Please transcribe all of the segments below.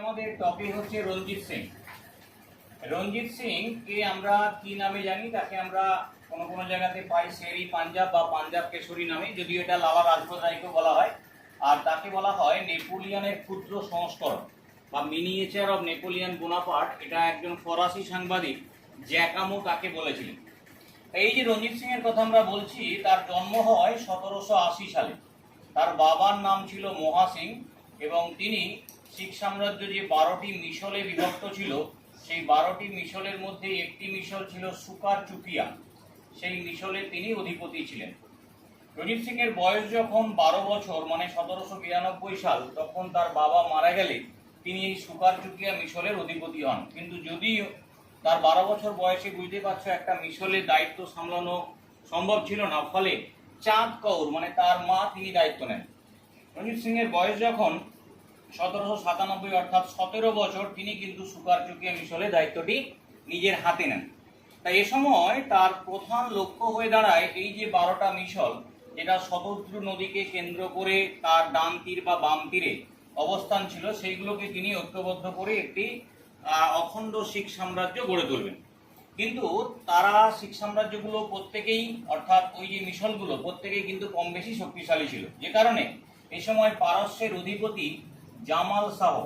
আমাদের টপিক হচ্ছে রঞ্জিত সিং। রঞ্জিত সিং কে আমরা কি নামে জানি? তাকে আমরা কোনো কোনো জায়গাতে পাই শেরি পাঞ্জাব বা পাঞ্জাব কেশরী নামে, যদিও এটা লালা রাজপথ রায়কে বলা হয়। আর তাকে বলা হয় নেপোলিয়নের ক্ষুদ্র সংস্করণ বা মিনিয়েচার অফ নেপোলিয়ন বোনাপার্ট। এটা একজন ফরাসি সাংবাদিক, জ্যাকামো তাকে বলেছিলেন। এই যে রঞ্জিত সিং এর কথা আমরা বলছি, তার জন্ম হয় সতেরোশো আশি সালে। তার বাবার নাম ছিল মহা সিং এবং তিনি শিখ সাম্রাজ্য যে বারোটি মিশলে বিভক্ত ছিল, সেই বারোটি মিশলের মধ্যে একটি মিশল ছিল সুকার চুকিয়া সেই মিশলে তিনি অধিপতি ছিলেন। রঞ্জিত সিং এর বয়স যখন বারো বছর মানে সতেরোশো বিরানব্বই সাল, তখন তার বাবা মারা গেলে তিনি এই সুকার চুকিয়া মিশলের অধিপতি হন। কিন্তু যদিও তার বারো বছর বয়সে বুঝতে পারছ, একটা মিশলের দায়িত্ব সামলানো সম্ভব ছিল না, ফলে চাঁদ কৌর মানে তার মা, তিনি দায়িত্ব নেন। রঞ্জিত সিং এর বয়স যখন সতেরোশো সাতানব্বই অর্থাৎ সতেরো বছর তিনি কিন্তু সুকার চুকিয়া মিশলের দায়িত্বটি নিজের হাতে নেন। তাই এ সময় তার প্রধান লক্ষ্য হয়ে দাঁড়ায় এই যে বারোটা মিশল, যেটা শতদ্রু নদীকে কেন্দ্র করে তার ডান তীর বা বাম তীরে অবস্থান ছিল, সেইগুলোকে তিনি ঐক্যবদ্ধ করে একটি অখণ্ড শিখ সাম্রাজ্য গড়ে তুলবেন। কিন্তু তারা শিখ সাম্রাজ্যগুলো প্রত্যেকেই, অর্থাৎ ওই যে মিশলগুলো, প্রত্যেকেই কিন্তু কম বেশি শক্তিশালী ছিল। যে কারণে এ সময় পারস্যের অধিপতি জামাল শাহ।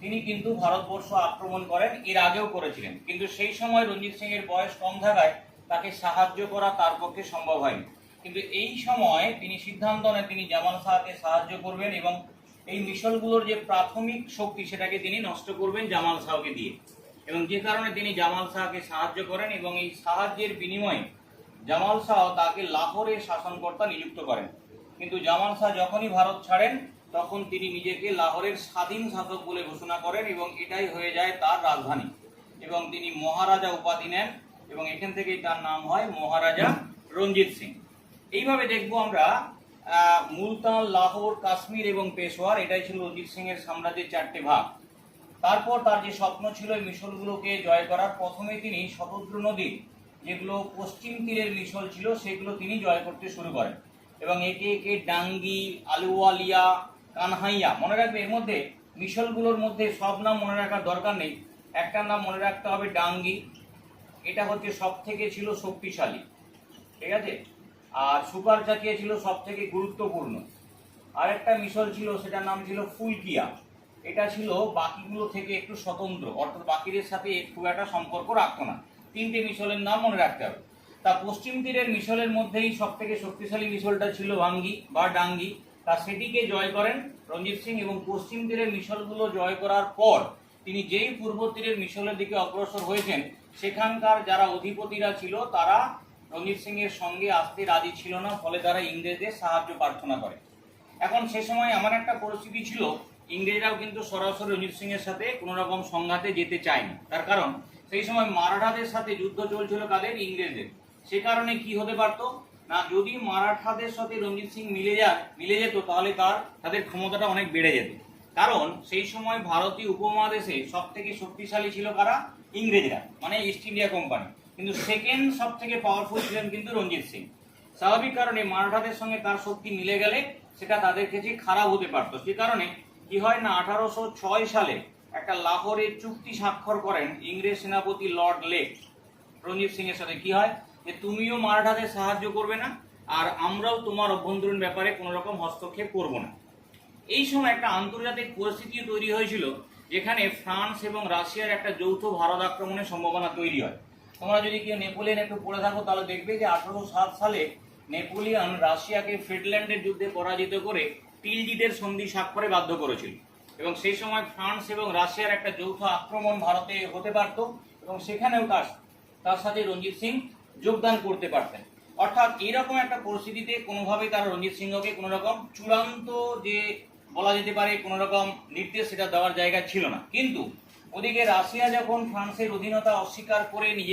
তিনি কিন্তু ভারতবর্ষ আক্রমণ করেন, এর আগেও করেছিলেন। কিন্তু সেই সময় রঞ্জিত সিং এর বয়স কম থাকায় তাকে সাহায্য করা তার পক্ষে সম্ভব হয়নি। কিন্তু এই সময় তিনি সিদ্ধান্ত নেন, তিনি জামাল শাহকে সাহায্য করবেন এবং এই মিশলগুলোর যে প্রাথমিক শক্তি, সেটাকে তিনি নষ্ট করবেন জামাল শাহকে দিয়ে। এবং যে কারণে তিনি জামাল শাহকে সাহায্য করেন এবং এই সাহায্যের বিনিময়ে জামাল শাহ তাকে লাহোরের শাসনকর্তা নিযুক্ত করেন। কিন্তু জামাল শাহ যখনই ভারত ছাড়েন তখন তিনি নিজেকে লাহোরের স্বাধীন শাসক বলে ঘোষণা করেন এবং এটাই হয়ে যায় তার রাজধানী। এবং তিনি মহারাজা উপাধি নেন এবং এখান থেকেই তার নাম হয় মহারাজা রঞ্জিত সিং। এইভাবে দেখব আমরা মুলতান, লাহোর, কাশ্মীর এবং পেশোয়ার এটাই ছিল রঞ্জিত সিং এর সাম্রাজ্যের চারটে ভাগ। তারপর তার যে স্বপ্ন ছিল এই মিশলগুলোকে জয় করার, প্রথমে তিনি শতদ্রু নদীর যেগুলো পশ্চিম তীরের মিশল ছিল, সেগুলো তিনি জয় করতে শুরু করেন। এবং একে একে ডাঙ্গি, আলুওয়ালিয়া কানহাইয়া। মনে রাখবে, এর মধ্যে মিশলগুলোর মধ্যে সব নাম মনে রাখার দরকার নেই। একটা নাম মনে রাখতে হবে ডাঙ্গি। এটা হচ্ছে সব থেকে ছিল শক্তিশালী। ঠিক আছে? আর সুপার চাকিয়া ছিল সব থেকে গুরুত্বপূর্ণ। আরেকটা মিশল ছিল, সেটার নাম ছিল ফুলকিয়া। এটা ছিল বাকিগুলো থেকে একটু স্বতন্ত্র। অর্থাৎ বাকিদের সাথে খুব একটা সম্পর্ক রাখতো না। তিনটে মিশলের নাম মনে রাখতে হবে। তা পশ্চিম তীরের মিশলের মধ্যেই সব থেকে শক্তিশালী মিশলটা ছিল ভাঙ্গি বা ডাঙ্গি। তা সেটিকে জয় করেন রঞ্জিত সিং এবং পশ্চিম তীরের মিশলগুলো জয় করার পর তিনি যেই পূর্ব তীরের মিশলের দিকে অগ্রসর হয়েছেন, সেখানকার যারা অধিপতিরা ছিল তারা রঞ্জিত সিং এর সঙ্গে আসতে রাজি ছিল না, ফলে তারা ইংরেজদের সাহায্য প্রার্থনা করে। এখন সে সময় এমন একটা পরিস্থিতি ছিল, ইংরেজরাও কিন্তু সরাসরি রঞ্জিত সিং এর সাথে কোনো রকম সংঘাতে যেতে চায়নি। তার কারণ, সেই সময় মারাঠাদের সাথে যুদ্ধ চলছিল কাদের? ইংরেজদের। সে কারণে কি হতে পারতো? না যদি মারাঠাদের সাথে রঞ্জিত সিং মিলে যায়, মিলে যেত, তাহলে তার, তাদের ক্ষমতাটা অনেক বেড়ে যেত। কারণ সেই সময় ভারতীয় উপমহাদেশে সব থেকে শক্তিশালী ছিল কারা? ইংরেজরা মানে ইস্ট ইন্ডিয়া কোম্পানি কিন্তু সেকেন্ড সব থেকে পাওয়ারফুল ছিলেন কিন্তু রঞ্জিত সিং। স্বাভাবিক কারণে মারাঠাদের সঙ্গে তার শক্তি মিলে গেলে সেটা তাদের কাছে খারাপ হতে পারতো। সে কারণে কি হয় না, আঠারোশো ছয় সালে একটা লাহোরের চুক্তি স্বাক্ষর করেন ইংরেজ সেনাপতি লর্ড লেক। রঞ্জিত সিং এর সাথে কি হয়? যে তুমিও মারাঠাদের সাহায্য করবে না, আর আমরাও তোমার অভ্যন্তরীণ ব্যাপারে কোনো রকম হস্তক্ষেপ করব না। এই সময় একটা আন্তর্জাতিক পরিস্থিতি তৈরি হয়েছিল, যেখানে ফ্রান্স এবং রাশিয়ার একটা যৌথ ভারত আক্রমণের সম্ভাবনা তৈরি হয়। তোমরা যদি কেউ নেপোলিয়ান একটু পড়ে থাকো, তাহলে দেখবে যে আঠারোশো সাত সালে নেপোলিয়ন রাশিয়াকে ফিনল্যান্ডের যুদ্ধে পরাজিত করে টিলজিটের সন্ধি স্বাক্ষরে বাধ্য করেছিল। এবং সেই সময় ফ্রান্স এবং রাশিয়ার একটা যৌথ আক্রমণ ভারতে হতে পারত, এবং সেখানেও তার তার সাথে রঞ্জিত সিং যোগদান করতে পারতেন। অর্থাৎ এইরকম একটা পরিস্থিতিতে কোনোভাবেই তারা রঞ্জিত সিংহকে কোনো রকম চূড়ান্ত যে বলা যেতে পারে কোনো রকম নির্দেশ সেটা দেওয়ার জায়গা ছিল না। কিন্তু ওদিকে রাশিয়া যখন ফ্রান্সের অধীনতা অস্বীকার করে নিজে